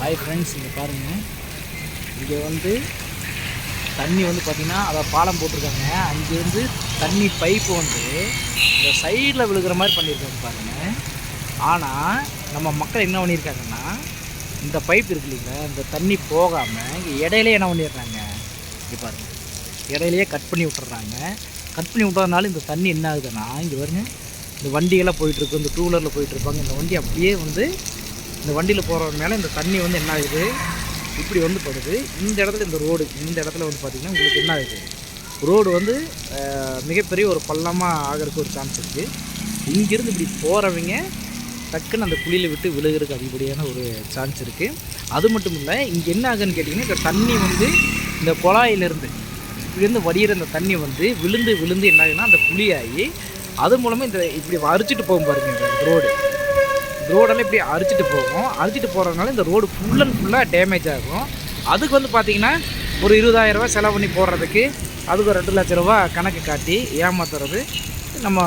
Hi friends இங்கே பாருங்கள் இங்கே வந்து தண்ணி வந்து பார்த்திங்கன்னா அதை பாலம் போட்டிருக்காங்க. அங்கேருந்து தண்ணி பைப்பு வந்து இந்த சைடில் விழுகிற மாதிரி பண்ணியிருக்காங்க பாருங்கள் ஆனால் நம்ம மக்கள் என்ன பண்ணியிருக்காங்கன்னா இந்த பைப் இருக்கு இல்லைங்களா இந்த தண்ணி போகாமல் இங்கே இடையிலே என்ன பண்ணிடுறாங்க? இங்கே பாருங்கள் இடையிலேயே கட் பண்ணி விட்டுறாங்க. கட் பண்ணி விட்டதுனால இந்த தண்ணி என்ன ஆகுதுன்னா இங்கே பாருங்கள் இந்த வண்டியெல்லாம் போயிட்டுருக்கு இந்த டூ வீலரில் போயிட்டுருப்பாங்க இந்த வண்டி அப்படியே வந்து இந்த வண்டியில் போகிற மேலே இந்த தண்ணி வந்து என்ன ஆகுது? இப்படி வந்து படுது இந்த இடத்துல இந்த ரோடு இந்த இடத்துல வந்து பார்த்திங்கன்னா உங்களுக்கு என்ன ஆகுது? ரோடு வந்து மிகப்பெரிய ஒரு பள்ளமாக ஆகிறதுக்கு ஒரு சான்ஸ் இருக்குது இங்கேருந்து இப்படி போகிறவங்க டக்குன்னு அந்த குழியில் விட்டு விழுகிறதுக்கு அதிகப்படியான ஒரு சான்ஸ் இருக்குது அது மட்டும் இல்லை இங்கே என்ன ஆகுதுன்னு கேட்டிங்கன்னா இந்த தண்ணி வந்து இந்த குழாயிலிருந்து இப்படிருந்து வடிகிற அந்த தண்ணி வந்து விழுந்து விழுந்து என்ன ஆகுதுன்னா அந்த குழியாகி அது மூலமாக இந்த இப்படி அரிச்சிட்டு போகும் பாருங்க இந்த ரோடு. ரோடெல்லாம் இப்படி அரிச்சிட்டு போகும். அரிச்சிட்டு போகிறதுனால இந்த ரோடு ஃபுல் அண்ட் ஃபுல்லாக டேமேஜ் ஆகும் அதுக்கு வந்து பார்த்திங்கன்னா ஒரு இருபதாயிரரூவா செலவு பண்ணி போடுறதுக்கு அதுக்கு ஒரு ரெண்டு லட்ச ரூபா கணக்கு காட்டி ஏமாத்துறது நம்ம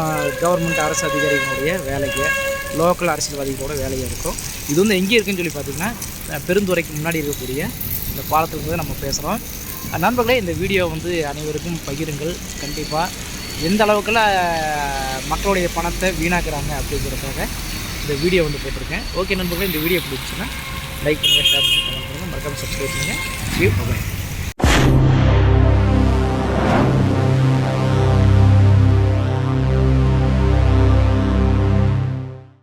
கவர்மெண்ட் அரசு அதிகாரிகளுடைய வேலைக்கு லோக்கல் அரசியல்வாதிகளோட வேலையாக இருக்கும். இது வந்து எங்கே இருக்குன்னு சொல்லி பார்த்திங்கன்னா பெருந்துறைக்கு முன்னாடி இருக்கக்கூடிய இந்த பாலத்துக்கு வந்து நம்ம பேசுகிறோம் நண்பர்களே இந்த வீடியோ வந்து அனைவருக்கும் பகிருங்கள். கண்டிப்பாக எந்த அளவுக்குலாம் மக்களுடைய பணத்தை வீணாக்குறாங்க அப்படிங்கிறதுக்காக இந்த வீடியோ வந்து போட்டிருக்கேன். ஓகே நண்பர்களே இந்த வீடியோ பிடிச்சிங்கன்னா லைக் பண்ணுங்கள் ஷேர் பண்ணுங்கள் கமெண்ட் பண்ணுங்கள் மறக்காமல் சப்ஸ்கிரைப் பண்ணுங்கள் வியூ